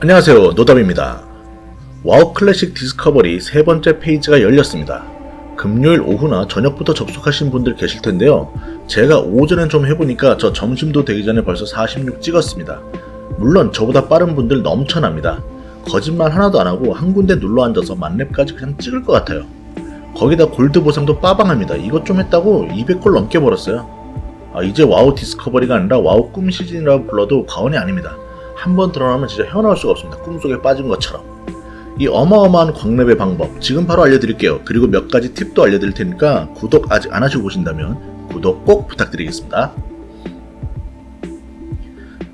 안녕하세요 노담입니다. 와우 클래식 디스커버리 세 번째 페이지가 열렸습니다. 금요일 오후나 저녁부터 접속하신 분들 계실 텐데요. 제가 오전엔 좀 해보니까 저 점심도 되기 전에 벌써 46 찍었습니다. 물론 저보다 빠른 분들 넘쳐납니다. 거짓말 하나도 안하고 한 군데 눌러 앉아서 만렙까지 그냥 찍을 것 같아요. 거기다 골드 보상도 빠방합니다. 이것 좀 했다고 200골 넘게 벌었어요. 아, 이제 와우 디스커버리가 아니라 와우 꿈 시즌이라고 불러도 과언이 아닙니다 한 번 드러나면 진짜 헤어나올 수가 없습니다. 꿈속에 빠진 것처럼. 이 어마어마한 광랩의 방법 지금 바로 알려드릴게요. 그리고 몇 가지 팁도 알려드릴 테니까 구독 아직 안 하시고 보신다면 구독 꼭 부탁드리겠습니다.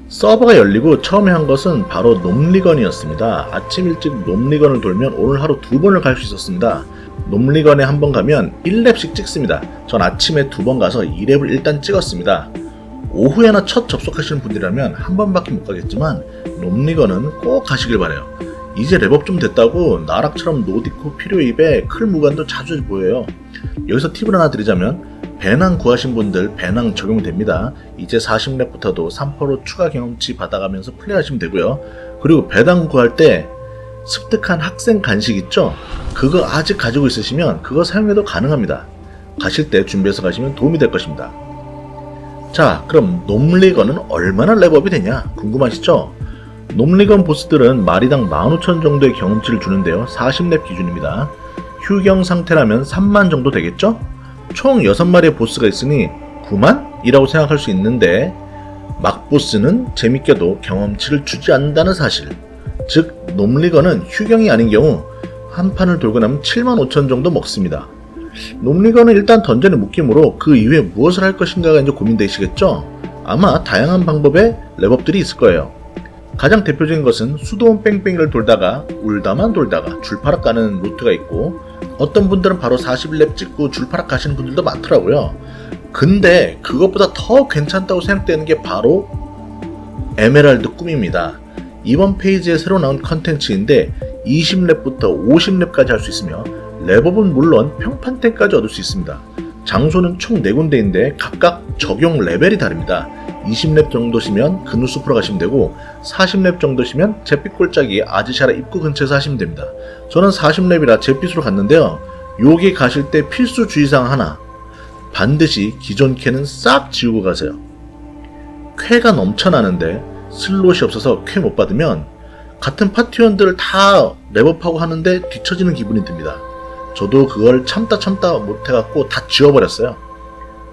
서버가 열리고 처음에 한 것은 바로 놈리건이었습니다. 아침 일찍 놈리건을 돌면 오늘 하루 두 번을 갈 수 있었습니다. 놈리건에 한 번 가면 1렙씩 찍습니다. 전 아침에 두 번 가서 2렙을 일단 찍었습니다. 오후에나 첫 접속하시는 분들이라면 한 번밖에 못 가겠지만 놈리건은 꼭 가시길 바래요. 이제 랩업 좀 됐다고 나락처럼 노디코 필요입에 클 무관도 자주 보여요. 여기서 팁을 하나 드리자면 배낭 구하신 분들 배낭 적용됩니다. 이제 40렙부터도 3%로 추가 경험치 받아가면서 플레이하시면 되고요. 그리고 배낭 구할 때 습득한 학생 간식 있죠? 그거 아직 가지고 있으시면 그거 사용해도 가능합니다. 가실 때 준비해서 가시면 도움이 될 것입니다. 자, 그럼 놈리건은 얼마나 랩업이 되냐? 궁금하시죠? 놈리건 보스들은 마리당 15,000 정도의 경험치를 주는데요. 40렙 기준입니다. 휴경 상태라면 3만 정도 되겠죠? 총 6마리의 보스가 있으니 9만? 이라고 생각할 수 있는데 막보스는 재밌게도 경험치를 주지 않는다는 사실. 즉, 놈리건은 휴경이 아닌 경우 한 판을 돌고 나면 7만 5천 정도 먹습니다. 놈리건은 일단 던전에 묶임으로 그 이후에 무엇을 할 것인가가 이제 고민되시겠죠? 아마 다양한 방법의 랩업들이 있을 거예요. 가장 대표적인 것은 수도원 뺑뺑이를 돌다가 울다만 돌다가 줄파락 가는 루트가 있고 어떤 분들은 바로 41렙 찍고 줄파락 가시는 분들도 많더라고요. 근데 그것보다 더 괜찮다고 생각되는 게 바로 에메랄드 꿈입니다. 이번 페이지에 새로 나온 컨텐츠인데 20렙부터 50렙까지 할 수 있으며 랩업은 물론 평판템까지 얻을 수 있습니다. 장소는 총 4군데인데 각각 적용 레벨이 다릅니다. 20렙 정도시면 근우숲으로 가시면 되고 40렙 정도시면 잿빛 골짜기 아지샤라 입구 근처에서 하시면 됩니다. 저는 40렙이라 잿빛으로 갔는데요. 여기 가실 때 필수 주의사항 하나 반드시 기존 캐는 싹 지우고 가세요. 쾌가 넘쳐나는데 슬롯이 없어서 쾌 못 받으면 같은 파티원들을 다 랩업하고 하는데 뒤처지는 기분이 듭니다. 저도 그걸 참다 참다 못해갖고 다 지워버렸어요.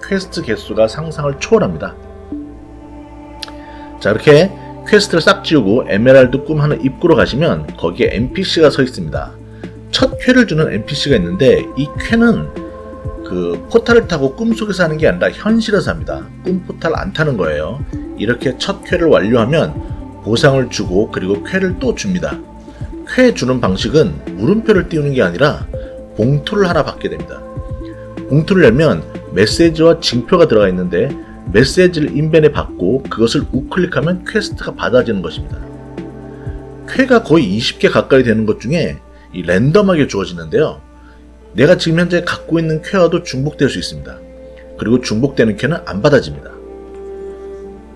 퀘스트 개수가 상상을 초월합니다. 자 이렇게 퀘스트를 싹 지우고 에메랄드 꿈 하는 입구로 가시면 거기에 NPC가 서 있습니다. 첫 쾌를 주는 NPC가 있는데 이 쾌는 그 포탈을 타고 꿈속에서 하는 게 아니라 현실에서 합니다. 꿈 포탈 안 타는 거예요. 이렇게 첫 쾌를 완료하면 보상을 주고 그리고 쾌를 또 줍니다. 쾌 주는 방식은 물음표를 띄우는 게 아니라 봉투를 하나 받게 됩니다. 봉투를 열면 메시지와 징표가 들어가 있는데 메시지를 인벤에 받고 그것을 우클릭하면 퀘스트가 받아지는 것입니다. 퀘가 거의 20개 가까이 되는 것 중에 이 랜덤하게 주어지는데요. 내가 지금 현재 갖고 있는 퀘와도 중복될 수 있습니다. 그리고 중복되는 퀘는 안 받아집니다.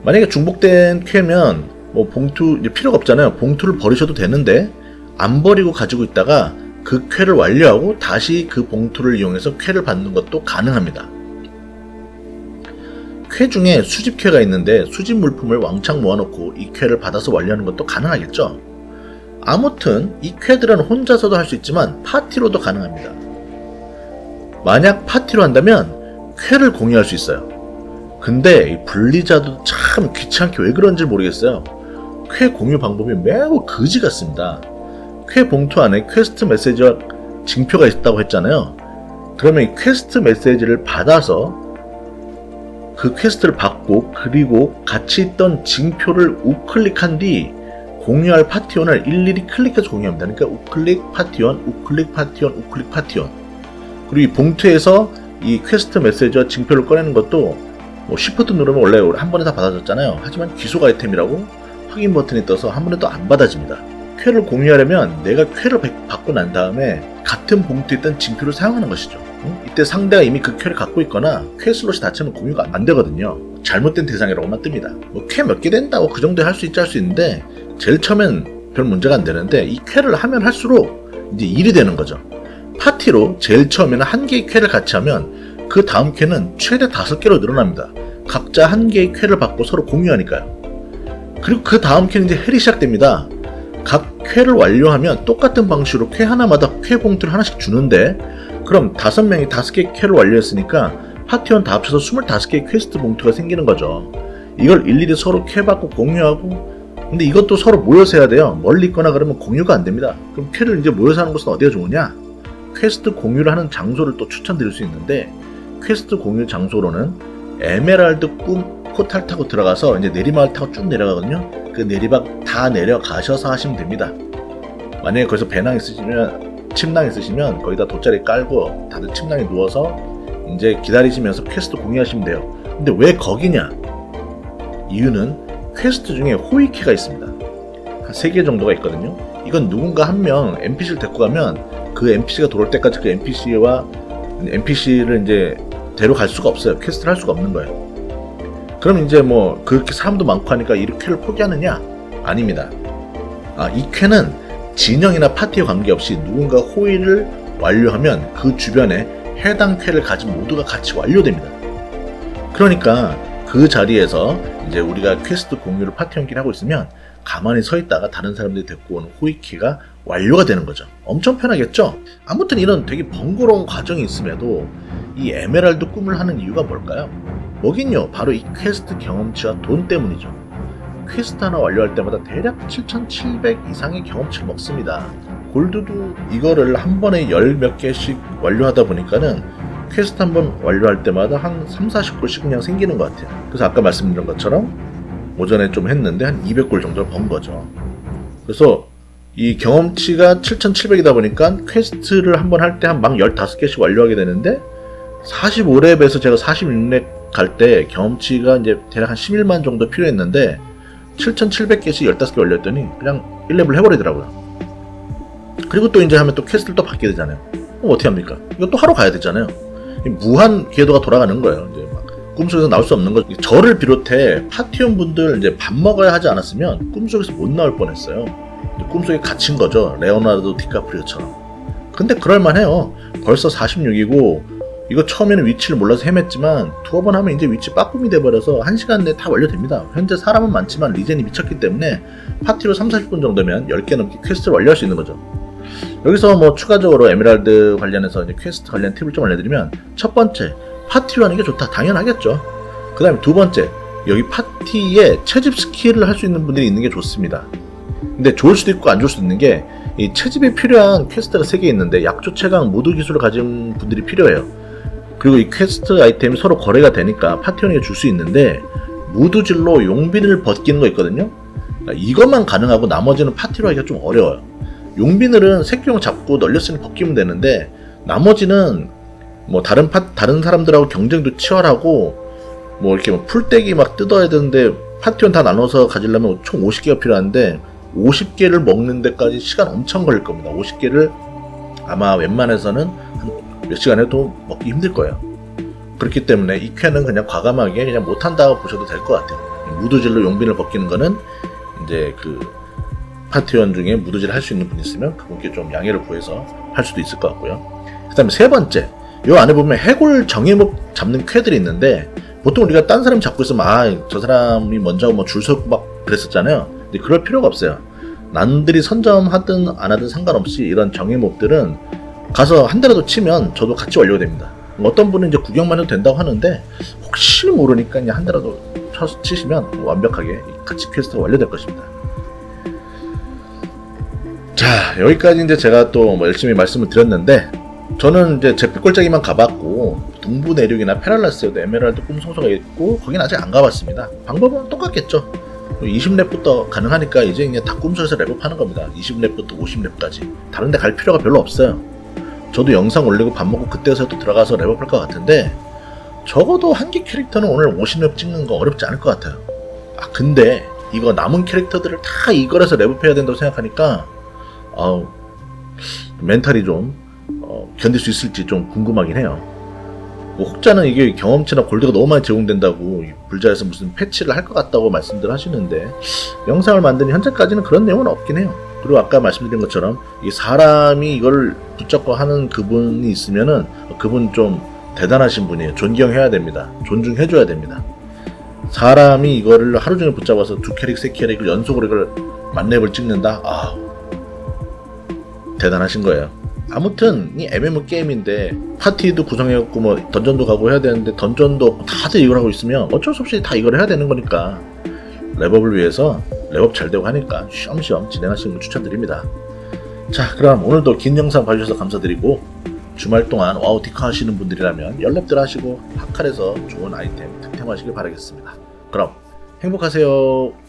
만약에 중복된 퀘면 뭐 봉투 필요가 없잖아요. 봉투를 버리셔도 되는데 안 버리고 가지고 있다가 그 퀘를 완료하고 다시 그 봉투를 이용해서 퀘를 받는 것도 가능합니다. 퀘 중에 수집 퀘가 있는데 수집 물품을 왕창 모아놓고 이 퀘를 받아서 완료하는 것도 가능하겠죠. 아무튼 이 퀘들은 혼자서도 할 수 있지만 파티로도 가능합니다. 만약 파티로 한다면 퀘를 공유할 수 있어요. 근데 이 블리자도 참 귀찮게 왜 그런지 모르겠어요. 퀘 공유 방법이 매우 거지 같습니다. 퀘 봉투 안에 퀘스트 메시지와 징표가 있다고 했잖아요. 그러면 이 퀘스트 메시지를 받아서 그 퀘스트를 받고 그리고 같이 있던 징표를 우클릭한 뒤 공유할 파티원을 일일이 클릭해서 공유합니다. 그러니까 우클릭 파티원, 우클릭 파티원, 우클릭 파티원. 그리고 이 봉투에서 이 퀘스트 메시지와 징표를 꺼내는 것도 뭐 시프트 누르면 원래 한 번에 다 받아졌잖아요. 하지만 귀속 아이템이라고 확인 버튼이 떠서 한 번에 또 안 받아집니다. 퀘를 공유하려면 내가 퀘를 받고 난 다음에 같은 봉투에 있던 징표를 사용하는 것이죠. 응? 이때 상대가 이미 그 퀘를 갖고 있거나 퀘 슬롯이 닫히면 공유가 안 되거든요. 잘못된 대상이라고만 뜹니다. 뭐퀘몇개 된다고 그 정도에 할수 있지 할 수 있는데 제일 처음엔 별 문제가 안 되는데 이 쾌를 하면 할수록 이제 일이 되는 거죠. 파티로 제일 처음에는 한 개의 쾌를 같이 하면 그 다음 쾌는 최대 다섯 개로 늘어납니다. 각자 한 개의 쾌를 받고 서로 공유하니까요. 그리고 그 다음 쾌는 이제 헬이 시작됩니다. 각 쾌를 완료하면 똑같은 방식으로 쾌 하나마다 쾌 봉투를 하나씩 주는데 그럼 다섯 명이 다섯 개의 쾌를 완료했으니까 파티원 다 합쳐서 25개의 퀘스트 봉투가 생기는 거죠. 이걸 일일이 서로 쾌 받고 공유하고 근데 이것도 서로 모여서 해야 돼요. 멀리 있거나 그러면 공유가 안 됩니다. 그럼 쾌를 이제 모여서 하는 것은 어디가 좋으냐? 퀘스트 공유를 하는 장소를 또 추천드릴 수 있는데 퀘스트 공유 장소로는 에메랄드 꿈 포탈 타고 들어가서 이제 내리막을 타고 쭉 내려가거든요. 그 내리막 다 내려가셔서 하시면 됩니다. 만약에 거기서 배낭 있으시면 침낭 있으시면 거기다 돗자리 깔고 다들 침낭에 누워서 이제 기다리시면서 퀘스트 공유하시면 돼요. 근데 왜 거기냐? 이유는 퀘스트 중에 호위키가 있습니다. 한 3개 정도가 있거든요. 이건 누군가 한 명 NPC를 데리고 가면 그 NPC가 돌아올 때까지 그 NPC와 NPC를 이제 데려갈 수가 없어요. 퀘스트를 할 수가 없는 거예요. 그럼 이제 뭐 그렇게 사람도 많고 하니까 이 퀘를 포기하느냐? 아닙니다. 아, 이 퀘는 진영이나 파티에 관계없이 누군가 호의를 완료하면 그 주변에 해당 퀘를 가진 모두가 같이 완료됩니다. 그러니까 그 자리에서 이제 우리가 퀘스트 공유를 파티원끼리 하고 있으면 가만히 서 있다가 다른 사람들이 데리고 오는 호이키가 완료가 되는 거죠. 엄청 편하겠죠? 아무튼 이런 되게 번거로운 과정이 있음에도 이 에메랄드 꿈을 하는 이유가 뭘까요? 뭐긴요. 바로 이 퀘스트 경험치와 돈 때문이죠. 퀘스트 하나 완료할 때마다 대략 7,700 이상의 경험치를 먹습니다. 골드도 이거를 한 번에 열 몇 개씩 완료하다 보니까는 퀘스트 한 번 완료할 때마다 한 3, 40골씩 그냥 생기는 것 같아요. 그래서 아까 말씀드린 것처럼 오전에 좀 했는데 한 200골 정도를 번 거죠. 그래서 이 경험치가 7,700이다 보니까 퀘스트를 한 번 할 때 한 막 15개씩 완료하게 되는데 45렙에서 제가 46렙 갈 때 경험치가 이제 대략 한 11만 정도 필요했는데 7,700개씩 15개 올렸더니 그냥 1렙을 해버리더라고요. 그리고 또 이제 하면 또 퀘스트를 또 받게 되잖아요. 그럼 어떻게 합니까? 이거 또 하러 가야 되잖아요. 이 무한 궤도가 돌아가는 거예요. 이제 막 꿈속에서 나올 수 없는 거. 저를 비롯해 파티원 분들 이제 밥 먹어야 하지 않았으면 꿈속에서 못 나올 뻔했어요. 꿈속에 갇힌 거죠. 레오나르도 디카프리오처럼. 근데 그럴만해요. 벌써 46이고 이거 처음에는 위치를 몰라서 헤맸지만 두어 번 하면 이제 위치 빠꿈이 돼버려서 1시간 내에 다 완료됩니다. 현재 사람은 많지만 리젠이 미쳤기 때문에 파티로 3, 40분 정도면 10개 넘게 퀘스트를 완료할 수 있는 거죠. 여기서 뭐 추가적으로 에메랄드 관련해서 퀘스트 관련 팁을 좀 알려드리면 첫 번째 파티로 하는 게 좋다. 당연하겠죠. 그 다음에 두 번째 여기 파티에 채집 스킬을 할 수 있는 분들이 있는 게 좋습니다. 근데 좋을 수도 있고 안 좋을 수도 있는 게 이 채집에 필요한 퀘스트가 3개 있는데 약조 채강 모두 기술을 가진 분들이 필요해요. 그리고 이 퀘스트 아이템이 서로 거래가 되니까 파티원에게 줄 수 있는데 무두질로 용빈을 벗기는 거 있거든요. 그러니까 이것만 가능하고 나머지는 파티로 하기가 좀 어려워요. 용비늘은 새끼용 잡고 널렸으니 벗기면 되는데 나머지는 뭐 다른 파 다른 사람들하고 경쟁도 치열하고 뭐 이렇게 뭐 풀떼기 막 뜯어야 되는데 파티원 다 나눠서 가지려면 총 50개가 필요한데 50개를 먹는 데까지 시간 엄청 걸릴 겁니다. 50개를 아마 웬만해서는 한 몇 시간 해도 먹기 힘들 거예요. 그렇기 때문에 이 쾌는 그냥 과감하게 그냥 못한다고 보셔도 될 것 같아요. 무드질로 용빈을 벗기는 거는 이제 그 파티원 중에 무드질 할 수 있는 분 있으면 그분께 좀 양해를 구해서 할 수도 있을 것 같고요. 그 다음에 세 번째, 요 안에 보면 해골 정예목 잡는 쾌들이 있는데 보통 우리가 딴 사람 잡고 있으면 아, 저 사람이 먼저 뭐 줄 서고 막 그랬었잖아요. 근데 그럴 필요가 없어요. 남들이 선점하든 안 하든 상관없이 이런 정예목들은 가서 한 대라도 치면 저도 같이 완료가 됩니다. 어떤 분은 이제 구경만 해도 된다고 하는데 혹시 모르니까 그냥 한 대라도 쳐서 치시면 완벽하게 같이 퀘스트가 완료될 것입니다. 자 여기까지 이제 제가 또 뭐 열심히 말씀을 드렸는데 저는 이제 제빛골짜기만 가봤고 동부 내륙이나 페랄라스에도 에메랄드 꿈성소가 있고 거긴 아직 안 가봤습니다. 방법은 똑같겠죠. 20렙부터 가능하니까 이제 그냥 다 꿈소에서 랩업하는 겁니다. 20렙부터 50렙까지 다른 데 갈 필요가 별로 없어요. 저도 영상 올리고 밥 먹고 그때서 또 들어가서 랩업할 것 같은데 적어도 한 개 캐릭터는 오늘 50렙 찍는 거 어렵지 않을 것 같아요. 아 근데 이거 남은 캐릭터들을 다 이걸에서 랩업해야 된다고 생각하니까 아우 멘탈이 좀 어, 견딜 수 있을지 좀 궁금하긴 해요. 뭐 혹자는 이게 경험치나 골드가 너무 많이 제공된다고 이 불자에서 무슨 패치를 할 것 같다고 말씀들 하시는데 영상을 만드는 현재까지는 그런 내용은 없긴 해요. 그리고 아까 말씀드린 것처럼 이 사람이 이걸 붙잡고 하는 그분이 있으면은 그분 좀 대단하신 분이에요. 존경해야 됩니다. 존중해줘야 됩니다. 사람이 이거를 하루 종일 붙잡아서 두 캐릭, 세 캐릭을 연속으로 이걸 만렙을 찍는다? 아 대단하신 거예요. 아무튼 이 MMO 게임인데 파티도 구성해갖고 뭐 던전도 가고 해야 되는데 던전도 다들 이걸 하고 있으면 어쩔 수 없이 다 이걸 해야 되는 거니까 랩업을 위해서 랩업 잘 되고 하니까 쉬엄쉬엄 진행하시는 걸 추천드립니다. 자 그럼 오늘도 긴 영상 봐주셔서 감사드리고 주말 동안 와우 디카 하시는 분들이라면 연랩들 하시고 하칼에서 좋은 아이템 득템하시길 바라겠습니다. 그럼 행복하세요.